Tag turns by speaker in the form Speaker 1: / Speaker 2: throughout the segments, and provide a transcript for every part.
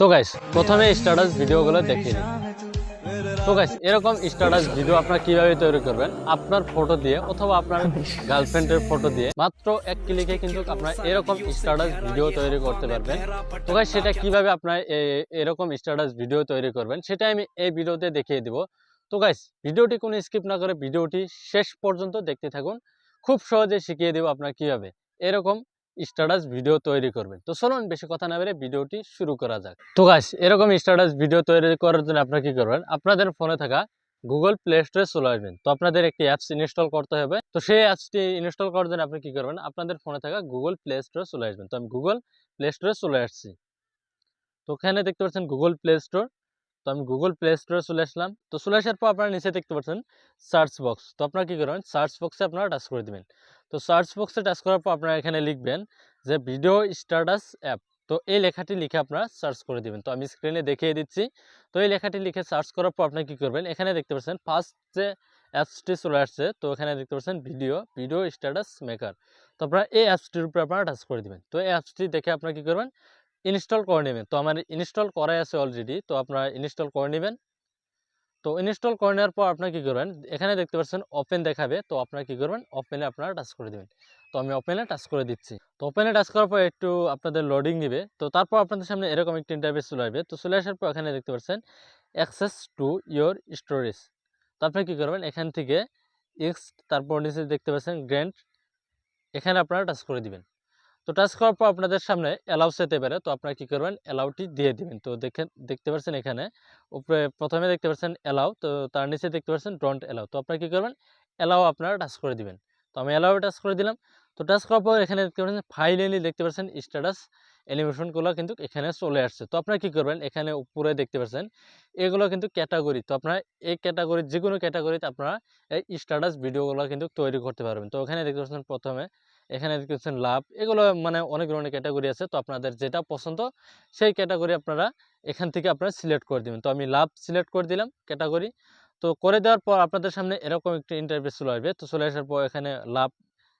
Speaker 1: তো গাইস প্রথমে স্ট্যাটাস ভিডিওগুলো দেখিয়ে নিন তো গাইস এরকম স্ট্যাটাস ভিডিও আপনারা কীভাবে তৈরি করবেন? আপনার ফটো দিয়ে অথবা আপনার গার্লফ্রেন্ডের ফটো দিয়ে মাত্র এক ক্লিকে কিন্তু আপনারা এরকম স্ট্যাটাস ভিডিও তৈরি করতে পারবেন। তো গাইস সেটা কীভাবে আপনারা এরকম স্ট্যাটাস ভিডিও তৈরি করবেন, সেটা আমি এই ভিডিওতে দেখিয়ে দিব। তো গাইস ভিডিওটি কোনো স্কিপ না করে ভিডিওটি শেষ পর্যন্ত দেখতে থাকুন। খুব সহজে শিখিয়ে দেবো আপনারা কীভাবে। এরকম স্ট্যাটাস ভিডিও তৈরি করবেন। তো চলুন বেশি কথা না বেরে ভিডিওটি শুরু করা যাক। তো গাইস এরকম স্ট্যাটাস ভিডিও তৈরি করার জন্য আপনারা কি করবেন? আপনাদের ফোনে থাকা গুগল প্লে স্টোরে চলে আসবেন। তো আপনাদের একটি অ্যাপস ইনস্টল করতে হবে। তো সেই অ্যাপসটি ইনস্টল করার জন্য আপনি কি করবেন? আপনাদের ফোনে থাকা গুগল প্লে স্টোরে চলে আসবেন। তো আমি গুগল প্লে স্টোরে চলে আসছি। তো ওখানে দেখতে পাচ্ছেন গুগল প্লে স্টোর তো আমি গুগল প্লে স্টোরে চলে আসলাম। তো চলে আসার পর আপনারা নিচে দেখতে পাচ্ছেন সার্চ বক্স তো আপনারা কি করবেন সার্চ বক্সে আপনারা টাচ করে দিবেন। তো সার্চ বক্সে টাচ করার পর আপনারা এখানে লিখবেন যে ভিডিও স্ট্যাটাস অ্যাপ তো এই লেখাটি লিখে আপনারা সার্চ করে দিবেন। তো আমি স্ক্রিনে দেখিয়ে দিচ্ছি। তো এই লেখাটি লিখে সার্চ করার পর আপনি কি করবেন? এখানে দেখতে পাচ্ছেন ফার্স্ট যে অ্যাপসটি চলে আসছে, তো এখানে দেখতে পাচ্ছেন ভিডিও ভিডিও স্ট্যাটাস মেকার তো আপনারা এই অ্যাপসটির উপরে আপনারা টাচ করে দিবেন। তো এই অ্যাপসটি দেখে আপনারা কি করবেন? ইনস্টল করে নেবেন। তো আমার ইনস্টল করাই আছে অলরেডি তো আপনারা ইনস্টল করে নেবেন। তো ইনস্টল করে নেওয়ার পর আপনার কী করবেন, এখানে দেখতে পাচ্ছেন ওপেন দেখাবে, তো আপনারা কী করবেন ওপেনে আপনারা টাচ করে দিবেন। তো আমি ওপেনে টাচ করে দিচ্ছি। তো ওপেনে টাচ করার পর একটু আপনাদের লোডিং নিবে। তো তারপর আপনাদের সামনে এরকম একটি ইন্টারভেস চলে আসবে। তো চলে আসার পর এখানে দেখতে পাচ্ছেন অ্যাক্সেস টু ইয়োর স্টোরেজ তো আপনি কী করবেন, এখান থেকে এক্স তারপর নিচে দেখতে পাচ্ছেন গ্র্যান্ড এখানে আপনারা টাচ করে দিবেন। তো টাচ করার পর আপনাদের সামনে অ্যালাউ যেতে পারে তো আপনারা কী করবেন? অ্যালাউটি দিয়ে দিবেন। তো দেখেন, দেখতে পাচ্ছেন এখানে, উপরে প্রথমে দেখতে পাচ্ছেন অ্যালাউ তো তার নিচে দেখতে পাচ্ছেন ডোন্ট অ্যালাউ তো আপনারা কী করবেন? অ্যালাউ আপনারা টাচ করে দিবেন। তো আমি অ্যালাউ টাচ করে দিলাম। তো টাচ করার পর এখানে দেখতে পাচ্ছেন ফাইনালি দেখতে পাচ্ছেন স্ট্যাটাস অ্যানিমেশনগুলো কিন্তু এখানে চলে আসছে। তো আপনারা কী করবেন? এখানে উপরে দেখতে পাচ্ছেন এগুলো কিন্তু ক্যাটাগরি তো আপনারা এই ক্যাটাগরি যে কোনো ক্যাটাগরিতে আপনারা এই স্ট্যাটাস ভিডিওগুলো কিন্তু তৈরি করতে পারবেন। তো এখানে দেখতে পাচ্ছেন প্রথমে এখানে দেখতে পাচ্ছেন লাভ এগুলো মানে অনেক ধরনের ক্যাটাগরি আছে। তো আপনাদের যেটা পছন্দ, সেই ক্যাটাগরি আপনারা এখান থেকে আপনারা সিলেক্ট করে দেবেন। তো আমি লাভ সিলেক্ট করে দিলাম ক্যাটাগরি তো করে দেওয়ার পর আপনাদের সামনে এরকম একটি ইন্টারভিউ চলে আসবে। তো চলে আসার পর এখানে লাভ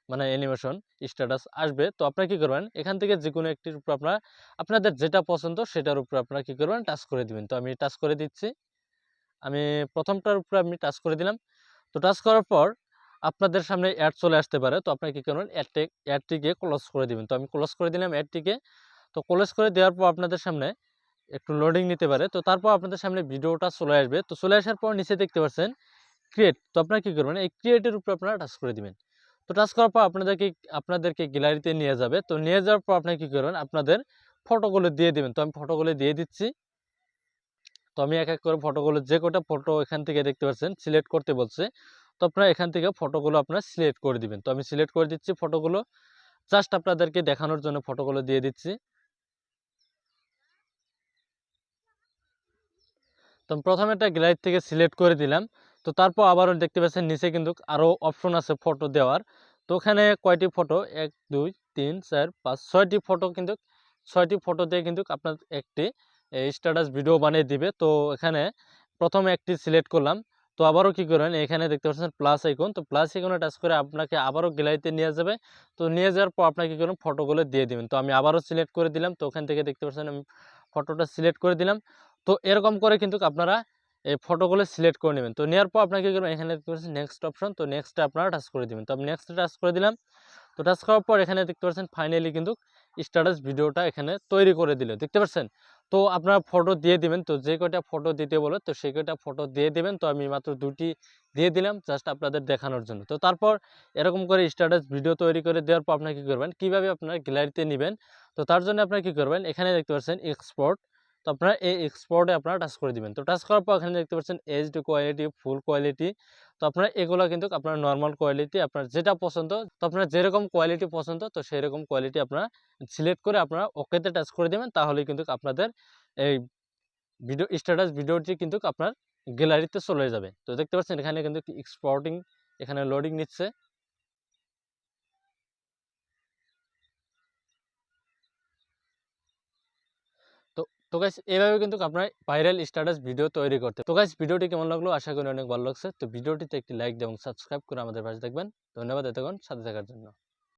Speaker 1: মানে অ্যানিমেশন স্ট্যাটাস আসবে। তো আপনারা কী করবেন, এখান থেকে যে কোনো একটির উপর আপনারা, আপনাদের যেটা পছন্দ সেটার উপর আপনারা কী করবেন টাচ করে দিবেন। তো আমি টাচ করে দিচ্ছি। আমি প্রথমটার উপরে আমি টাচ করে দিলাম। তো টাচ করার পর আপনাদের সামনে অ্যাড চলে আসতে পারে। তো আপনারা কী করবেন? অ্যাডটি অ্যাডটিকে ক্লোজ করে দিবেন। তো আমি ক্লোজ করে দিলাম অ্যাডটিকে তো ক্লোজ করে দেওয়ার পর আপনাদের সামনে একটু লোডিং নিতে পারে। তো তারপর আপনাদের সামনে ভিডিওটা চলে আসবে। তো চলে আসার পর নিচে দেখতে পাচ্ছেন ক্রিয়েট তো আপনারা কী করবেন? এই ক্রিয়েটের উপর আপনারা টাচ করে দিবেন। তো টাচ করার পর আপনাদেরকে আপনাদেরকে গ্যালারিতে নিয়ে যাবে। তো নিয়ে যাওয়ার পর আপনি কী করবেন? আপনাদের ফটোগুলো দিয়ে দিবেন। তো আমি ফটোগুলো দিয়ে দিচ্ছি। তো আমি এক এক করে ফটোগুলো যে কটা ফটো এখান থেকে দেখতে পাচ্ছেন সিলেক্ট করতে বলছে। তো আপনারা এখান থেকে ফটোগুলো আপনারা সিলেক্ট করে দিবেন। তো আমি সিলেক্ট করে দিচ্ছি ফটোগুলো। জাস্ট আপনাদেরকে দেখানোর জন্য ফটোগুলো দিয়ে দিচ্ছি। তো প্রথমে একটা গ্যালারি থেকে সিলেক্ট করে দিলাম। তো তারপর আবারও দেখতে পাচ্ছেন, নিচে কিন্তু আরও অপশন আছে ফটো দেওয়ার। তো ওখানে কয়টি ফটো? এক, দুই, তিন, চার, পাঁচ, ছয়টি ফটো কিন্তু, ছয়টি ফটো দিয়ে কিন্তু আপনার একটি স্ট্যাটাস ভিডিও বানিয়ে দিবে। তো এখানে প্রথমে একটি সিলেক্ট করলাম। তো আবারও কি করেন, এখানে দেখতে পাচ্ছেন প্লাস আইকন তো প্লাস আইকনে টাচ করে আপনাকে আবারও গ্যালারিতে নিয়ে যাবে। তো নিয়ে যাওয়ার পর আপনাকে কি করবেন ফটোগুলো দিয়ে দিবেন। তো আমি আবারও সিলেক্ট করে দিলাম, তো ওখান থেকে দেখতে পাচ্ছেন আমি ফটোটা সিলেক্ট করে দিলাম। তো এরকম করে কিন্তু আপনারা এই ফটোগুলো সিলেক্ট করে নেবেন। তো নেওয়ার পর আপনাকে কি করবেন, এখানে দেখতে পাচ্ছেন নেক্সট অপশন তো নেক্সটটা আপনারা টাচ করে দেবেন। তো আমি নেক্সটে টাচ করে দিলাম। তো টাচ করার পর এখানে দেখতে পাচ্ছেন ফাইনালি কিন্তু স্ট্যাটাস ভিডিওটা এখানে তৈরি করে দিল। দেখতে পাচ্ছেন? তো আপনারা ফটো দিয়ে দিবেন। তো যে কয়টা ফটো দিতে বলে, তো সেই কয়টা ফটো দিয়ে দিবেন। তো আমি মাত্র দুটি দিয়ে দিলাম জাস্ট আপনাদের দেখানোর জন্য। তো তারপর এরকম করে স্ট্যাটাস ভিডিও তৈরি করে দেওয়ার পর আপনারা কী করবেন? কীভাবে আপনারা গ্যালারিতে নেবেন? তো তার জন্য আপনারা কী করবেন? এখানে দেখতে পাচ্ছেন এক্সপোর্ট তো আপনারা এই এক্সপোর্টে আপনারা টাচ করে দিবেন। তো টাচ করার পর এখানে দেখতে পাচ্ছেন এইচডি কোয়ালিটি ফুল কোয়ালিটি তো আপনারা এগুলো কিন্তু আপনার নর্মাল কোয়ালিটি আপনার যেটা পছন্দ, তো আপনার যেরকম কোয়ালিটি পছন্দ, তো সেই রকম কোয়ালিটি আপনারা সিলেক্ট করে আপনারা ওকেতে টাচ করে দেবেন তাহলে কিন্তু আপনাদের এই ভিডিও স্ট্যাটাস ভিডিওটি কিন্তু আপনার গ্যালারিতে চলে যাবে। তো দেখতে পাচ্ছেন এখানে কিন্তু এক্সপোর্টিং এখানে লোডিং নিচ্ছে। তো গাছ এভাবে কিন্তু আপনার ভাইরাল স্ট্যাটাস ভিডিও তৈরি করতে। তো গাইস ভিডিওটি কেমন লাগল? আশা করি অনেক ভালো লাগছে। তো ভিডিওটিতে একটি লাইক এবং সাবস্ক্রাইব করে আমাদের পাশে থাকবেন। ধন্যবাদ এতক্ষণ সাথে থাকার জন্য।